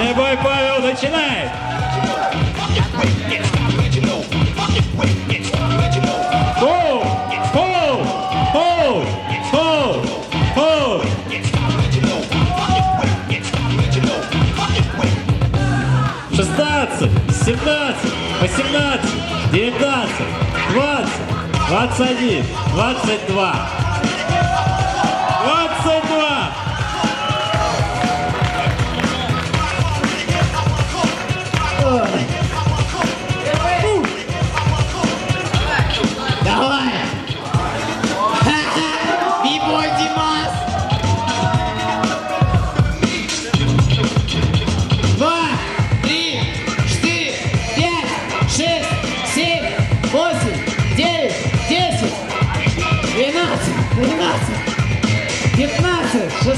Бибой Павел начинает. Хоу! Хоу! Хоу! Хоу! Хоу! Шестнадцать, семнадцать, восемнадцать, девятнадцать, двадцать, двадцать один, двадцать два.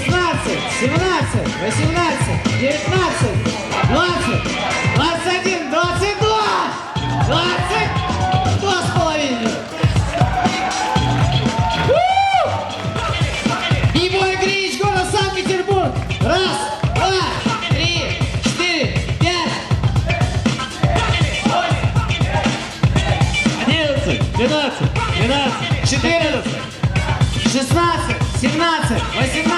16, 17, 18, 19, 20, 21, 22, 22 с половиной. Бибой Гринич, город Санкт-Петербург. Раз, два, три, четыре, пять. Одиннадцать, двенадцать, двенадцать, четырнадцать, шестнадцать, семнадцать, восемнадцать.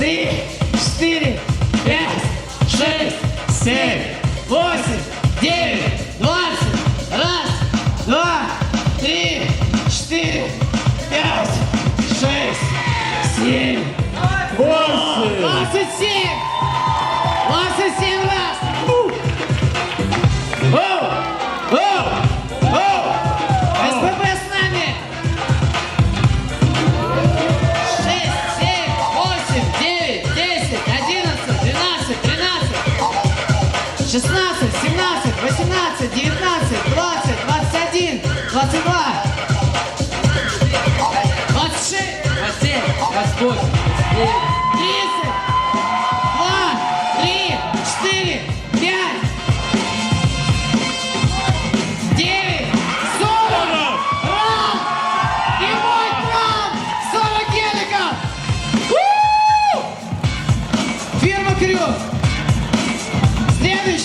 Три, четыре, пять, шесть, семь, восемь, девять, двадцать. Раз, два, три, четыре, пять, шесть, семь. Восемь. 27! 27 раз! just now.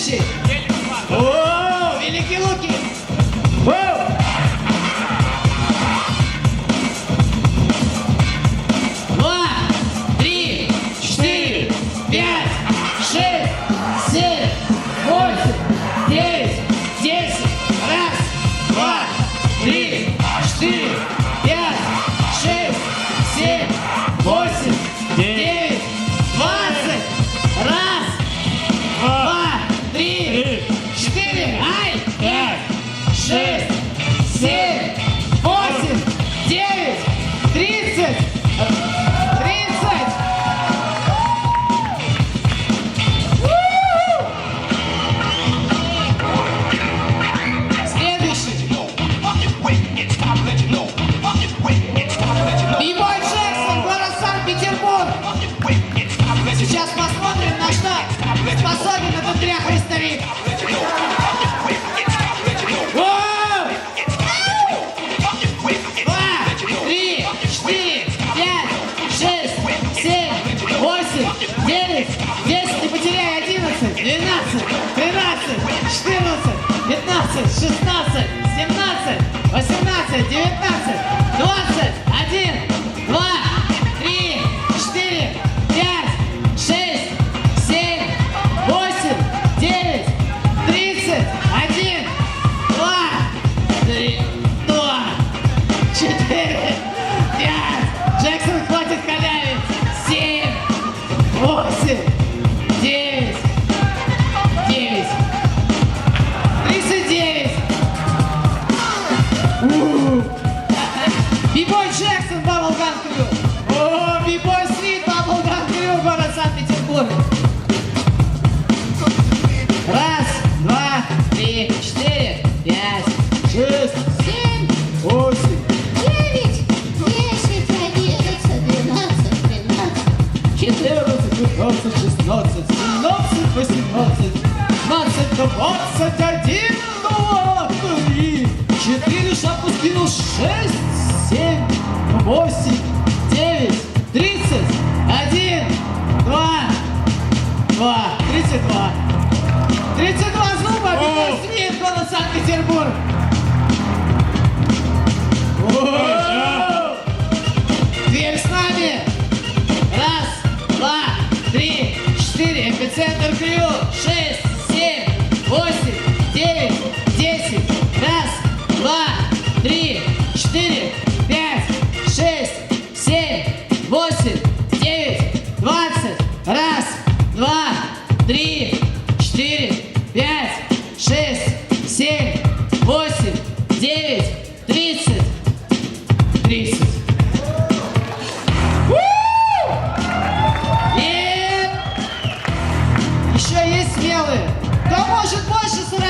씨. Сейчас посмотрим, на что способен этот дряхлый старик. Двенадцать, тринадцать, четырнадцать, пятнадцать, шестнадцать, семнадцать, восемнадцать, девятнадцать, восемь, девять, шестнадцать, семнадцать, восемнадцать, двадцать, двадцать один, два, три, четыре, шапку скинул, шесть, семь, восемь, девять, тридцать, один, два, два, тридцать два. 32 зуба, О! Виталий город Санкт-Петербург. 4, эпицентр клюв, 6, 7, 8, 9, 10, раз, два, три, четыре, пять, шесть, семь, восемь, девять, двадцать, раз, два, три, смелые. Кто может больше 40?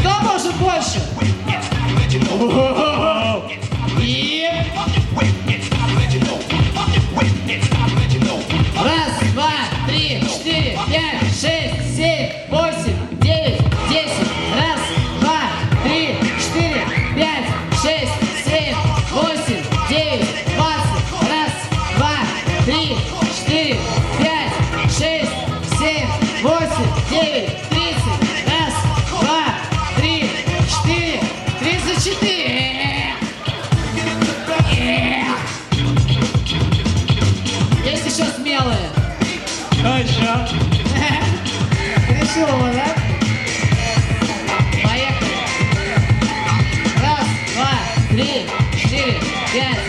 Кто может больше? Точно. Решила, да? Поехали. Раз, два, три, четыре, пять,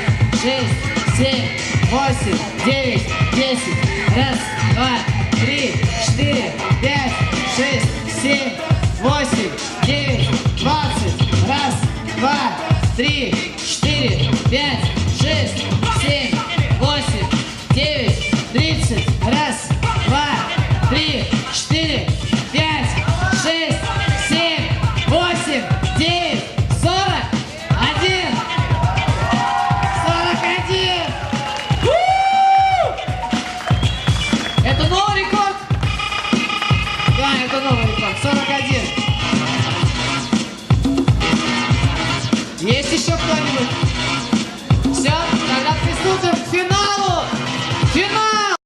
шесть, семь, восемь, девять, десять. Раз, два, три, четыре, пять, шесть, семь, восемь, девять, двадцать. Раз, два, три, четыре, пять, шесть, семь, восемь, девять, тридцать. Раз, Это новый рекорд? Да, это новый рекорд. 41. Есть еще кто-нибудь?